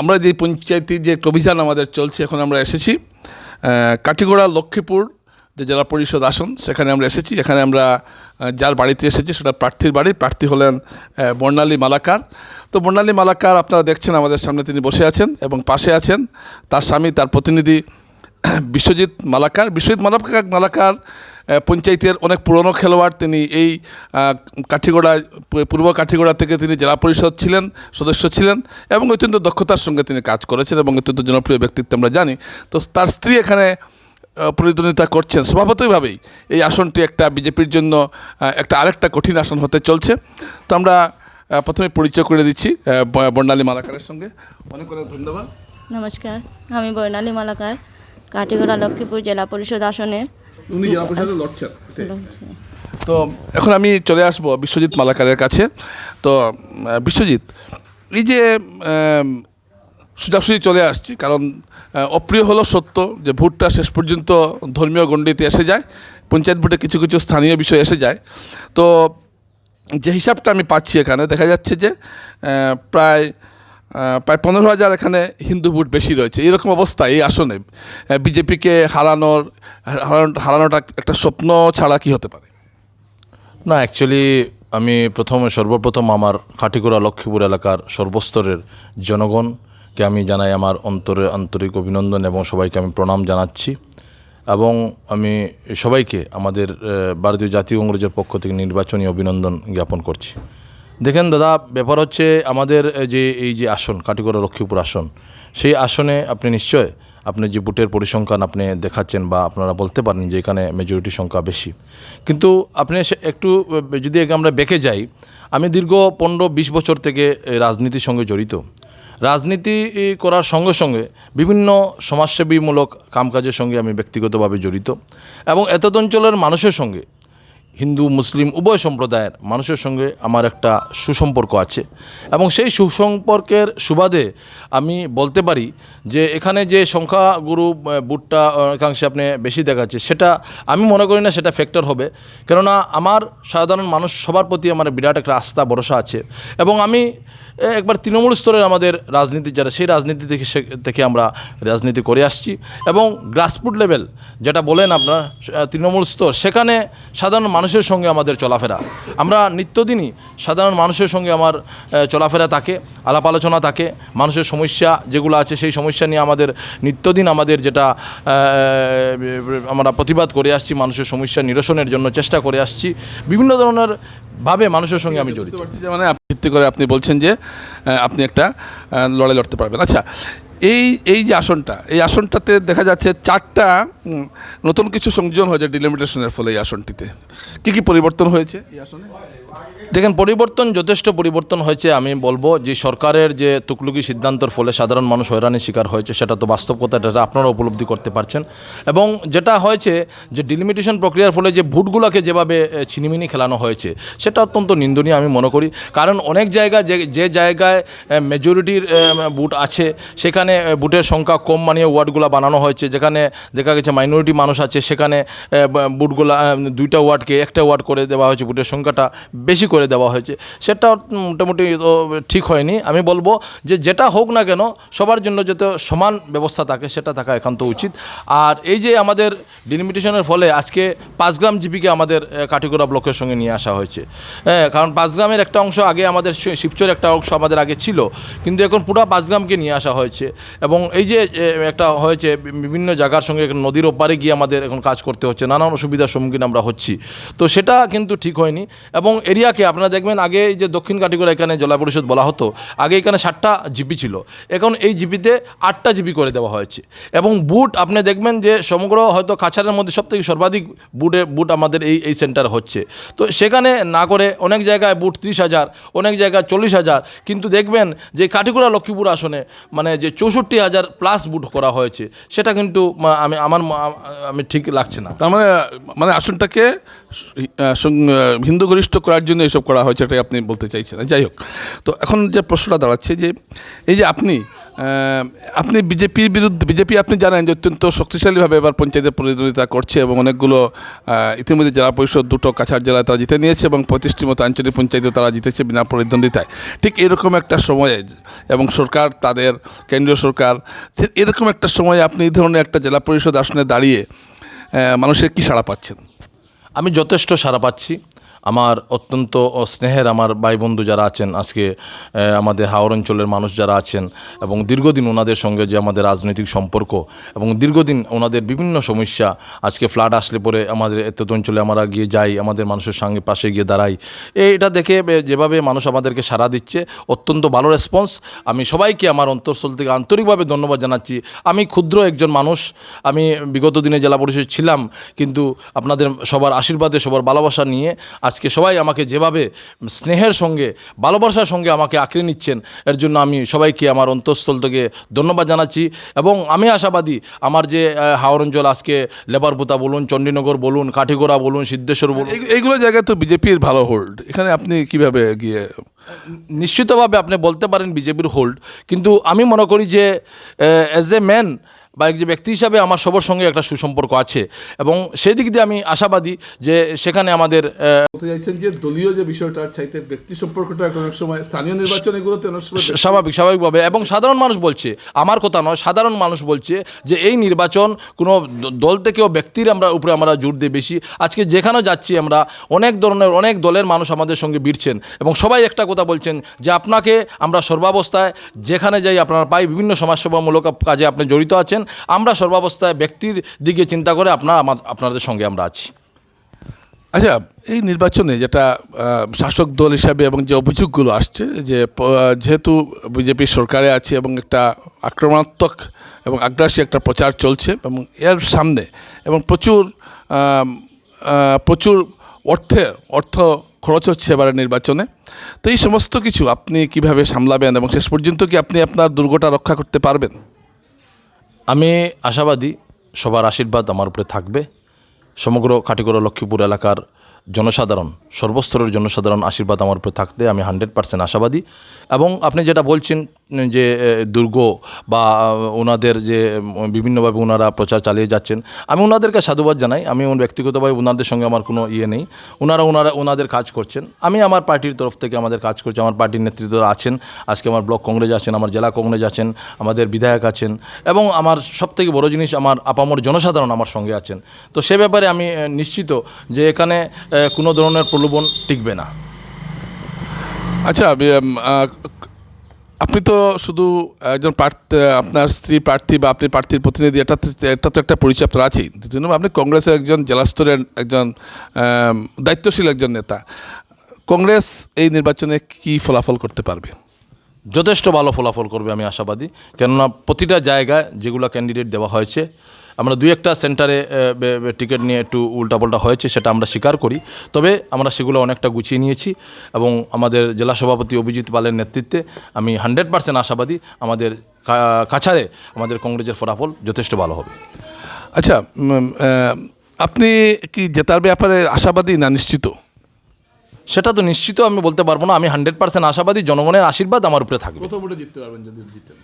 আমরা যে পঞ্চায়েতি যে অভিযান আমাদের চলছে, এখন আমরা এসেছি কাটিগড়া লক্ষ্মীপুর যে জেলা পরিষদ আসন, সেখানে আমরা এসেছি এখানে আমরা যার বাড়িতে এসেছি সেটা প্রার্থীর বাড়ি, প্রার্থী হলেন বর্ণালী মালাকার। তো বর্ণালী মালাকার আপনারা দেখছেন আমাদের সামনে তিনি বসে আছেন এবং পাশে আছেন, তার স্বামী, তার প্রতিনিধি বিশ্বজিৎ মালাকার বিশ্বজিৎ মালাকার মালাকার পঞ্চায়েতের অনেক পুরনো খেলোয়াড় তিনি এই কাঠিগড়া পূর্ব কাঠিগড়া থেকে তিনি জেলা পরিষদ ছিলেন, সদস্য ছিলেন এবং অত্যন্ত দক্ষতার সঙ্গে তিনি কাজ করেছেন এবং অত্যন্ত জনপ্রিয় ব্যক্তিত্ব আমরা জানি। তো তার স্ত্রী এখানে প্রতিদ্বন্দ্বিতা করছেন। স্বভাবতইভাবেই এই আসনটি একটা বিজেপির জন্য একটা আরেকটা কঠিন আসন হতে চলছে। তো আমরা প্রথমে পরিচয় করে দিচ্ছি বর্ণালী মালাকারের সঙ্গে। অনেক অনেক ধন্যবাদ। নমস্কার, আমি বর্ণালী মালাকার। কাটিগড়া লক্ষ্মীপুর জেলা পরিষদ আসনের উনি জেলা পরিষদে লড়ছেন তো এখন আমি চলে আসব বিশ্বজিৎ মালাকারের কাছে। তো বিশ্বজিৎ এই যে সোজাসুজি চলে আসছি কারণ অপ্রিয় হলো সত্য যে ভোটটা শেষ পর্যন্ত ধর্মীয় গণ্ডিতে এসে যায় পঞ্চায়েত ভোটে কিছু কিছু স্থানীয় বিষয় এসে যায়। তো যে হিসাবটা আমি পাচ্ছি এখানে দেখা যাচ্ছে যে প্রায় প্রায় পনেরো হাজার এখানে হিন্দু ভোট বেশি রয়েছে। এরকম অবস্থা এই আসনে। বিজেপিকে হারানোর হারানোটা একটা স্বপ্ন ছাড়া কি হতে পারে? না অ্যাকচুয়ালি আমি প্রথমে সর্বপ্রথম আমার কাটিগড়া লক্ষ্মীপুর এলাকার সর্বস্তরের জনগণকে আমি জানাই আমার অন্তরে আন্তরিক অভিনন্দন এবং সবাইকে আমি প্রণাম জানাচ্ছি। এবং আমি সবাইকে আমাদের ভারতীয় জাতীয় কংগ্রেসের পক্ষ থেকে নির্বাচনী অভিনন্দন জ্ঞাপন করছি। দেখেন দাদা, ব্যাপার হচ্ছে আমাদের যে, এই যে আসন, কাটিগড়া লক্ষ্মীপুর আসন, সেই আসনে আপনি নিশ্চয় আপনি যে ভোটের পরিসংখ্যান আপনি দেখাচ্ছেন বা আপনারা বলতে পারেন যে এখানে মেজরিটি সংখ্যা বেশি। কিন্তু আপনি একটু যদি আমরা বেঁকে যাই, আমি দীর্ঘ পনেরো বিশ বছর থেকে রাজনীতির সঙ্গে জড়িত। রাজনীতি করার সঙ্গে সঙ্গে বিভিন্ন সমাজসেবীমূলক কামকাজের সঙ্গে আমি ব্যক্তিগতভাবে জড়িত এবং এতদ অঞ্চলের মানুষের সঙ্গে হিন্দু, মুসলিম, উভয় সম্প্রদায়ের মানুষের সঙ্গে আমার একটা সুসম্পর্ক আছে। এবং সেই সুসম্পর্কের সুবাদে আমি বলতে পারি যে এখানে যে সংখ্যাগুরু বুটটা অনেকাংশে আপনি বেশি দেখাচ্ছে, সেটা আমি মনে করি না সেটা ফ্যাক্টর হবে। কেননা আমার সাধারণ মানুষ সবার প্রতি আমার বিরাট একটা আস্থা, ভরসা আছে। এবং আমি একবার তৃণমূল স্তরের আমাদের রাজনীতি, যারা সেই রাজনীতি থেকে থেকে আমরা রাজনীতি করে আসছি। এবং গ্রাসরুট লেভেল যেটা বলেন আপনার তৃণমূল স্তর, সেখানে সাধারণ মানুষের সঙ্গে আমাদের চলাফেরা। আমরা নিত্যদিনই সাধারণ মানুষের সঙ্গে আমার চলাফেরা থাকে, আলাপ আলোচনা থাকে, মানুষের সমস্যা যেগুলো আছে সেই সমস্যা নিয়ে আমাদের নিত্যদিন আমাদের যেটা আমরা প্রতিবাদ করে আসছি, মানুষের সমস্যা নিরসনের জন্য চেষ্টা করে আসছি। বিভিন্ন ধরনের ভাবে মানুষের সঙ্গে আমি জড়িত। মানে ভিত্তি করে আপনি বলছেন যে আপনি একটা লড়াই লড়তে পারবেন। আচ্ছা এই এই যে আসনটা, এই আসনটাতে দেখা যাচ্ছে চারটা নতুন কিছু সংযোজন হয়েছে ডিলিমিটেশনের ফলে এই আসনটিতে। কি কি পরিবর্তন হয়েছে এই আসনে? দেখেন, পরিবর্তন, যথেষ্ট পরিবর্তন হয়েছে, আমি বলব যে সরকারের যে তুকলুকি সিদ্ধান্তর ফলে সাধারণ মানুষ হয়রানির শিকার হয়েছে, সেটা তো বাস্তব কথা, এটা আপনারা উপলব্ধি করতে পারছেন। এবং যেটা হয়েছে যে ডিলিমিটেশন প্রক্রিয়ার ফলে যে ভোটগুলোকে যেভাবে ছিনিমিনি খেলানো হয়েছে, সেটা অত্যন্ত নিন্দনীয়, আমি মনে করি। কারণ অনেক জায়গায় যে যে জায়গায় মেজরিটির বুট আছে, সেখানে বুটের সংখ্যা কম মানিয়ে ওয়ার্ডগুলো বানানো হয়েছে, যেখানে দেখা গেছে মাইনরিটি মানুষ আছে, সেখানে বুটগুলা দুইটা ওয়ার্ডকে একটা ওয়ার্ড করে দেওয়া হয়েছে বুটের সংখ্যাটা বেশি করে দেওয়া হয়েছে সেটা মোটামুটি ঠিক হয়নি। আমি বলব যে যেটা হোক না কেন সবার জন্য যাতে সমান ব্যবস্থা থাকে সেটা থাকা একান্ত উচিত। আর এই যে আমাদের ডিলিমিটেশনের ফলে আজকে পাঁচগ্রাম জিপিকে আমাদের এ, কাটিগড়া ব্লকের সঙ্গে নিয়ে আসা হয়েছে। হ্যাঁ কারণ পাঁচগ্রামের একটা অংশ আগে আমাদের শিবচর একটা অংশ আমাদের আগে ছিল কিন্তু এখন পুরো পাঁচগ্রামকে নিয়ে আসা হয়েছে। এবং এই যে একটা হয়েছে বিভিন্ন জায়গার সঙ্গে নদীর ওপারে গিয়ে আমাদের এখন কাজ করতে হচ্ছে নানান অসুবিধার সম্মুখীন আমরা হচ্ছি। তো সেটা কিন্তু ঠিক হয়নি এবং এরিয়াকে আপনারা দেখবেন আগে এই যে দক্ষিণ কাটিগড়া এখানে জেলা পরিষদ বলা হতো, আগে এখানে ষাটটা জিপি ছিল। এখন এই জিপিতে আটটা জিপি করে দেওয়া হয়েছে। এবং বুট আপনি দেখবেন যে সমগ্র হয়তো কাছাড়ের মধ্যে সবথেকে সর্বাধিক বুটে, বুট আমাদের এই এই সেন্টার হচ্ছে। তো সেখানে না করে অনেক জায়গায় বুট ত্রিশ হাজার, অনেক জায়গায় চল্লিশ হাজার, কিন্তু দেখবেন যে কাটিগড়া লক্ষ্মীপুর আসনে মানে যে চৌষট্টি হাজার প্লাস বুট করা হয়েছে, সেটা কিন্তু আমি, আমার আমি ঠিক লাগছে না। তার মানে মানে আসনটাকে হিন্দু গরিষ্ঠ করার জন্য এসব করা হয়েছে এটাই আপনি বলতে চাইছেন। যাই হোক, তো এখন যে প্রশ্নটা দাঁড়াচ্ছে যে এই যে আপনি আপনি বিজেপির বিরুদ্ধে, বিজেপি আপনি জানেন যে অত্যন্ত শক্তিশালীভাবে এবার পঞ্চায়েতের প্রতিদ্বন্দ্বিতা করছে এবং অনেকগুলো ইতিমধ্যে জেলা পরিষদ দুটো কাছাড় জেলায় তারা জিতে নিয়েছে এবং পঁয়ত্রিশটি মতো আঞ্চলিক পঞ্চায়েতে তারা জিতেছে বিনা প্রতিদ্বন্দ্বিতায়। ঠিক এরকম একটা সময়ে এবং সরকার তাদের, কেন্দ্রীয় সরকার এরকম একটা সময়ে আপনি এই ধরনের একটা জেলা পরিষদ আসনে দাঁড়িয়ে মানুষের কী সাড়া পাচ্ছেন? আমি যথেষ্ট সাড়া পাচ্ছি। আমার অত্যন্ত স্নেহের আমার ভাই বন্ধু যারা আছেন, আজকে আমাদের হাওড় অঞ্চলের মানুষ যারা আছেন এবং দীর্ঘদিন ওনাদের সঙ্গে যে আমাদের রাজনৈতিক সম্পর্ক এবং দীর্ঘদিন ওনাদের বিভিন্ন সমস্যা, আজকে ফ্লাড আসলে পরে আমাদের এত অঞ্চলে আমরা গিয়ে যাই, আমাদের মানুষের সঙ্গে পাশে গিয়ে দাঁড়াই। এটা দেখে যেভাবে মানুষ আমাদেরকে সাড়া দিচ্ছে, অত্যন্ত ভালো রেসপন্স আমি সবাইকে আমার অন্তঃস্থল থেকে আন্তরিকভাবে ধন্যবাদ জানাচ্ছি। আমি ক্ষুদ্র একজন মানুষ, আমি বিগত দিনে জেলা পরিষদ ছিলাম, কিন্তু আপনাদের সবার আশীর্বাদে, সবার ভালোবাসা নিয়ে আজকে সবাই আমাকে যেভাবে স্নেহের সঙ্গে ভালোবাসার সঙ্গে আমাকে আঁকড়ে নিচ্ছেন এর জন্য আমি সবাইকে আমার অন্তঃস্থল থেকে ধন্যবাদ জানাচ্ছি। এবং আমি আশাবাদী আমার যে হাওড় অঞ্চল আজকে লেবারপুতা বলুন চণ্ডীনগর বলুন কাঠিগোড়া বলুন সিদ্ধেশ্বর বলুন। এইগুলো জায়গায় তো বিজেপির ভালো হোল্ড এখানে আপনি কীভাবে গিয়ে নিশ্চিতভাবে আপনি বলতে পারেন বিজেপির হোল্ড কিন্তু আমি মনে করি যে অ্যাজ এ ম্যান বা একজন ব্যক্তি হিসাবে আমার সবার সঙ্গে একটা সুসম্পর্ক আছে। এবং সেই দিক দিয়ে আমি আশাবাদী যে সেখানে আমাদের বলতে চাইছেন যে দলীয় যে বিষয়টা চাইতে ব্যক্তি সম্পর্কটা অনেক সময় স্থানীয় নির্বাচন এগুলোতে অনেক সময় স্বাভাবিক স্বাভাবিকভাবে। এবং সাধারণ মানুষ বলছে আমার কথা নয় সাধারণ মানুষ বলছে যে এই নির্বাচন কোনো দল থেকেও ব্যক্তির আমরা উপরে আমরা জোর দিই বেশি। আজকে যেখানেও যাচ্ছি আমরা অনেক ধরনের অনেক দলের মানুষ আমাদের সঙ্গে ভিড়ছেন। এবং সবাই একটা কথা বলছেন যে আপনাকে আমরা সর্বাবস্থায় যেখানে যাই আপনারা পাই বিভিন্ন সমাজসেবামূলক কাজে আপনি জড়িত আছেন। আমরা সর্বাবস্থায় ব্যক্তির দিকে চিন্তা করে আপনার আপনাদের সঙ্গে আমরা আছি। আচ্ছা এই নির্বাচনে যেটা শাসক দল হিসাবে এবং যে অভিযোগগুলো আসছে, যে যেহেতু বিজেপি সরকারে আছে এবং একটা আক্রমণাত্মক এবং আগ্রাসী একটা প্রচার চলছে এবং এর সামনে এবং প্রচুর প্রচুর অর্থের অর্থ খরচ হচ্ছে এবারে নির্বাচনে। তো এই সমস্ত কিছু আপনি কীভাবে সামলাবেন এবং শেষ পর্যন্ত কি আপনি আপনার দুর্গটা রক্ষা করতে পারবেন? আমি আশাবাদী, সবার আশীর্বাদ আমার উপরে থাকবে। সমগ্র কাটিগড়া লক্ষ্মীপুর এলাকার জনসাধারণ, সর্বস্তরের জনসাধারণ আশীর্বাদ আমার উপরে থাকতে আমি হান্ড্রেড পার্সেন্ট আশাবাদী। এবং আপনি যেটা বলছেন যে দুর্গ বা ওনাদের যে বিভিন্নভাবে ওনারা প্রচার চালিয়ে যাচ্ছেন, আমি ওনাদেরকে সাধুবাদ জানাই। আমি ব্যক্তিগতভাবে ওনাদের সঙ্গে আমার কোনো ইয়ে নেই। ওনারা ওনারা ওনাদের কাজ করছেন। আমি আমার পার্টির তরফ থেকে আমাদের কাজ করছি। আমার পার্টির নেতৃত্বরা আছেন। আজকে আমার ব্লক কংগ্রেস আছেন, আমার জেলা কংগ্রেস আছেন, আমাদের বিধায়ক আছেন এবং আমার সবথেকে বড় জিনিস আমার আপামর জনসাধারণ আমার সঙ্গে আছেন। তো সে ব্যাপারে আমি নিশ্চিত যে এখানে কোনো ধরনের প্রলোভন টিকবে না। আচ্ছা আপনি তো শুধু একজন প্রার্থী, আপনার স্ত্রী প্রার্থী বা আপনি প্রার্থীর প্রতিনিধি, এটা এটা তো একটা পরিচয় আপনার আছেই। দ্বিতীয় নম্বর আপনি কংগ্রেসের একজন জেলাস্তরের একজন দায়িত্বশীল একজন নেতা। কংগ্রেস এই নির্বাচনে কি ফলাফল করতে পারবে? যথেষ্ট ভালো ফলাফল করবে, আমি আশাবাদী। কেননা প্রতিটা জায়গায় যেগুলো ক্যান্ডিডেট দেওয়া হয়েছে আমরা দুই একটা সেন্টারে টিকিট নিয়ে একটু উল্টাপাল্টা হয়েছে সেটা আমরা স্বীকার করি। তবে আমরা সেগুলো অনেকটা গুছিয়ে নিয়েছি এবং আমাদের জেলা সভাপতি অভিজিৎ পালের নেতৃত্বে আমি হান্ড্রেড পার্সেন্ট আশাবাদী আমাদের কাছারে আমাদের কংগ্রেসের ফলাফল যথেষ্ট ভালো হবে। আচ্ছা আপনি কি জেতার ব্যাপারে আশাবাদী না নিশ্চিত? সেটা তো নিশ্চিত আমি বলতে পারব না। আমি হান্ড্রেড পার্সেন্ট আশাবাদী জনগণের আশীর্বাদ আমার উপরে থাকবে। জিততে পারবেন যদি জিতেন।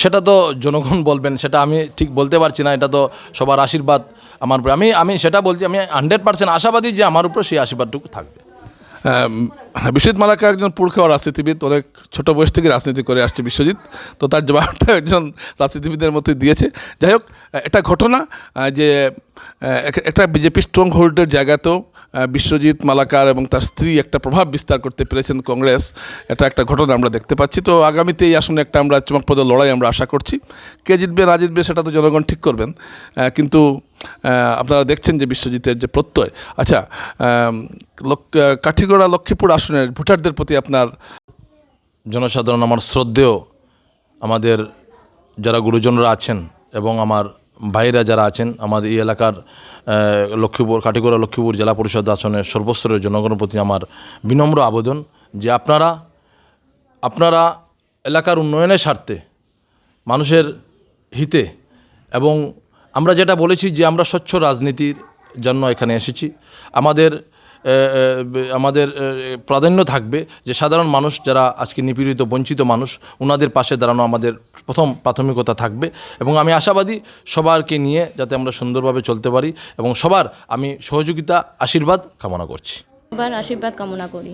সেটা তো জনগণ বলবেন, সেটা আমি ঠিক বলতে পারছি না, এটা তো সবার আশীর্বাদ আমার উপরে। আমি আমি সেটা বলছি, আমি হান্ড্রেড পার্সেন্ট আশাবাদী যে আমার উপরে সেই আশীর্বাদটুকু থাকবে। বিশ্বজিৎ মালাকা একজন পুরখাওয়া রাজনীতিবিদ, অনেক ছোট বয়স থেকে রাজনীতি করে আসছে বিশ্বজিৎ। তো তার জবাবটা একজন রাজনীতিবিদের মতোই দিয়েছে। যাই হোক এটা ঘটনা যে এক- একটা বিজেপি স্ট্রং হোল্ডের জায়গাতেও বিশ্বজিৎ মালাকার এবং তার স্ত্রী একটা প্রভাব বিস্তার করতে পেরেছেন কংগ্রেস। এটা একটা ঘটনা আমরা দেখতে পাচ্ছি। তো আগামীতে এই আসনে একটা আমরা চমকপ্রদ লড়াই আমরা আশা করছি। কে জিতবে, না জিতবে, সেটা তো জনগণ ঠিক করবেন। কিন্তু আপনারা দেখছেন যে বিশ্বজিতের যে প্রত্যয়। আচ্ছা কাঠিগড়া লক্ষ্মীপুর আসনের ভোটারদের প্রতি আপনার জনসাধারণ আমার শ্রদ্ধেয়। আমাদের যারা গুরুজনরা আছেন এবং আমার ভাইরা যারা আছেন, আমাদের এই এলাকার লক্ষ্মীপুর কাটিগড়া লক্ষ্মীপুর জেলা পরিষদ আসনের সর্বস্তরের জনগণের প্রতি আমার বিনম্র আবেদন যে আপনারা আপনারা এলাকার উন্নয়নের স্বার্থে, মানুষের হিতে এবং আমরা যেটা বলেছি যে আমরা স্বচ্ছ রাজনীতির জন্য এখানে এসেছি। আমাদের আমাদের প্রাধান্য থাকবে যে সাধারণ মানুষ যারা আজকে নিপীড়িত, বঞ্চিত মানুষ ওনাদের পাশে দাঁড়ানো আমাদের প্রথম প্রাথমিকতা থাকবে এবং আমি আশাবাদী সবারকে নিয়ে যাতে আমরা সুন্দরভাবে চলতে পারি এবং সবার আমি সহযোগিতা, আশীর্বাদ কামনা করছি। আশীর্বাদ কামনা করি।